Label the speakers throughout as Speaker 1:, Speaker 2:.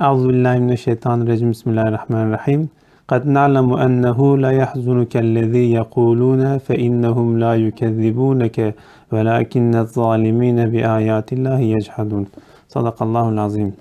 Speaker 1: Euzu billahi mineşşeytanirracim. Bismillahirrahmanirrahim. قد نعلم أنه لا يحزنك الذي يقولون فإنهم لا يكذبونك ولكن الظالمين بآيات الله يجحدون. Sadakallahul azim.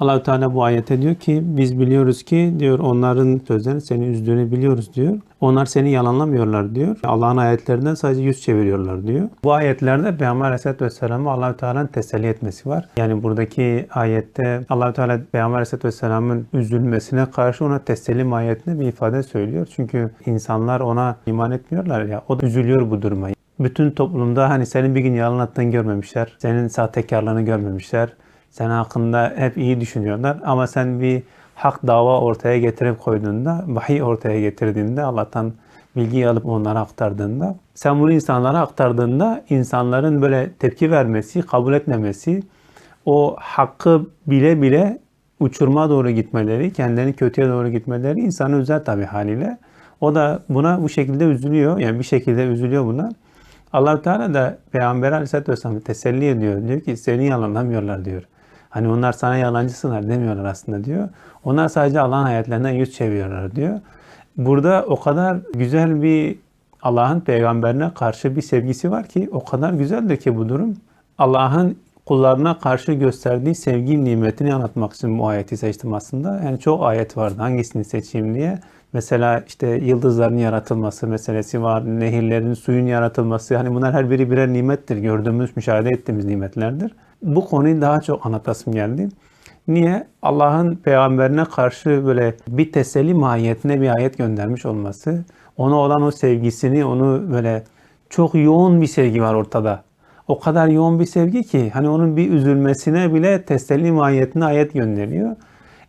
Speaker 1: Allahü Teala bu ayette diyor ki biz biliyoruz ki diyor onların sözlerini seni üzdüğünü biliyoruz diyor. Onlar seni yalanlamıyorlar diyor. Allah'ın ayetlerinden sadece yüz çeviriyorlar diyor. Bu ayetlerde Peygamber Aleyhisselatü Vesselam'a Allahü Teala'nın teselli etmesi var. Yani buradaki ayette Allahü Teala Peygamber Aleyhisselatü Vesselam'ın üzülmesine karşı ona teselli mahiyetinde bir ifade söylüyor. Çünkü insanlar ona iman etmiyorlar ya. O da üzülüyor bu duruma. Bütün toplumda hani senin bir gün yalan attığını görmemişler. Senin sahtekarlığını görmemişler. Sen hakkında hep iyi düşünüyorlar ama sen bir hak dava ortaya getirip koyduğunda, vahiy ortaya getirdiğinde, Allah'tan bilgi alıp onlara aktardığında, sen bunu insanlara aktardığında insanların böyle tepki vermesi, kabul etmemesi, o hakkı bile bile uçurma doğru gitmeleri, kendilerini kötüye doğru gitmeleri insanı üzer tabii haliyle. O da buna bu şekilde üzülüyor. Yani bir şekilde üzülüyor buna. allah Teala da Peygamber Aleyhisselatü Vesselam'ı teselli ediyor. Diyor ki seni yalanlamıyorlar diyor. Hani onlar sana yalancısınlar demiyorlar aslında diyor. Onlar sadece Allah'ın ayetlerinden yüz çeviriyorlar diyor. Burada o kadar güzel bir Allah'ın peygamberine karşı bir sevgisi var ki o kadar güzeldir ki bu durum. Allah'ın kullarına karşı gösterdiği sevgi nimetini anlatmak için bu ayeti seçtim aslında. Yani çok ayet vardı hangisini seçeyim diye. Mesela işte yıldızların yaratılması meselesi var, nehirlerin, suyun yaratılması. Hani bunlar her biri birer nimettir. Gördüğümüz, müşahede ettiğimiz nimetlerdir. Bu konuyu daha çok anlatasım geldi. Niye? Allah'ın peygamberine karşı böyle bir teselli mahiyetine bir ayet göndermiş olması, ona olan o sevgisini, onu böyle çok yoğun bir sevgi var ortada. O kadar yoğun bir sevgi ki hani onun bir üzülmesine bile teselli mahiyetine ayet gönderiyor.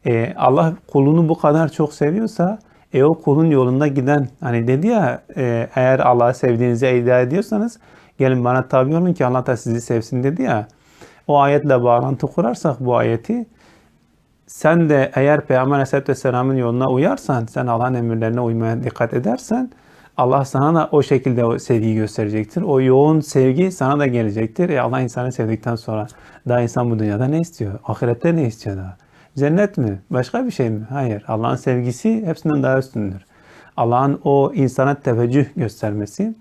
Speaker 1: Ee, Allah kulunu bu kadar çok seviyorsa e o kulun yolunda giden hani dedi ya e, eğer Allah'ı sevdiğinizi iddia ediyorsanız gelin bana tabi olun ki Allah da sizi sevsin dedi ya. O ayetle bağlantı kurarsak bu ayeti sen de eğer Peygamber Aleyhisselatü Vesselam'ın yoluna uyarsan, sen Allah'ın emirlerine uymaya dikkat edersen Allah sana da o şekilde o sevgiyi gösterecektir. O yoğun sevgi sana da gelecektir. E Allah insanı sevdikten sonra daha insan bu dünyada ne istiyor? Ahirette ne istiyor daha? Cennet mi? Başka bir şey mi? Hayır. Allah'ın sevgisi hepsinden daha üstündür. Allah'ın o insana teveccüh göstermesi.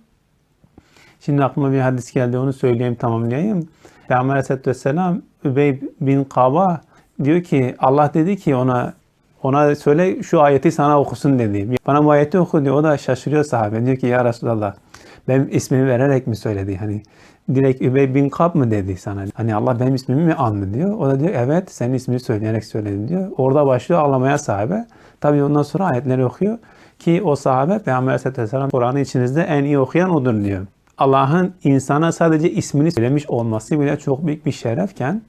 Speaker 1: Şimdi aklıma bir hadis geldi onu söyleyeyim tamamlayayım. Peygamber Aleyhisselatü Vesselam Übey bin Kaba diyor ki Allah dedi ki ona ona söyle şu ayeti sana okusun dedi. Bana bu ayeti oku diyor. O da şaşırıyor sahabe. Diyor ki ya Resulallah benim ismimi vererek mi söyledi? Hani direkt Übey bin Kab mı dedi sana? Hani Allah benim ismimi mi andı diyor. O da diyor evet senin ismini söyleyerek söyledim diyor. Orada başlıyor ağlamaya sahabe. Tabii ondan sonra ayetleri okuyor. Ki o sahabe Peygamber Aleyhisselatü Vesselam Kur'an'ı içinizde en iyi okuyan odur diyor. Allah'ın insana sadece ismini söylemiş olması bile çok büyük bir şerefken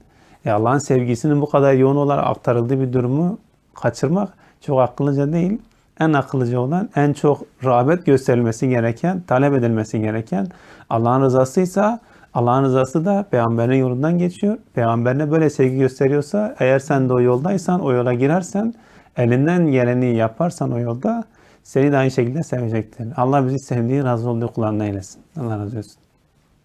Speaker 1: e Allah'ın sevgisinin bu kadar yoğun olarak aktarıldığı bir durumu kaçırmak çok akıllıca değil. En akıllıca olan, en çok rağbet gösterilmesi gereken, talep edilmesi gereken Allah'ın rızasıysa Allah'ın rızası da peygamberin yolundan geçiyor. Peygamberine böyle sevgi gösteriyorsa eğer sen de o yoldaysan, o yola girersen, elinden geleni yaparsan o yolda seni de aynı şekilde sevecektir. Allah bizi sevdiği, razı olduğu kullarına eylesin. Allah razı olsun.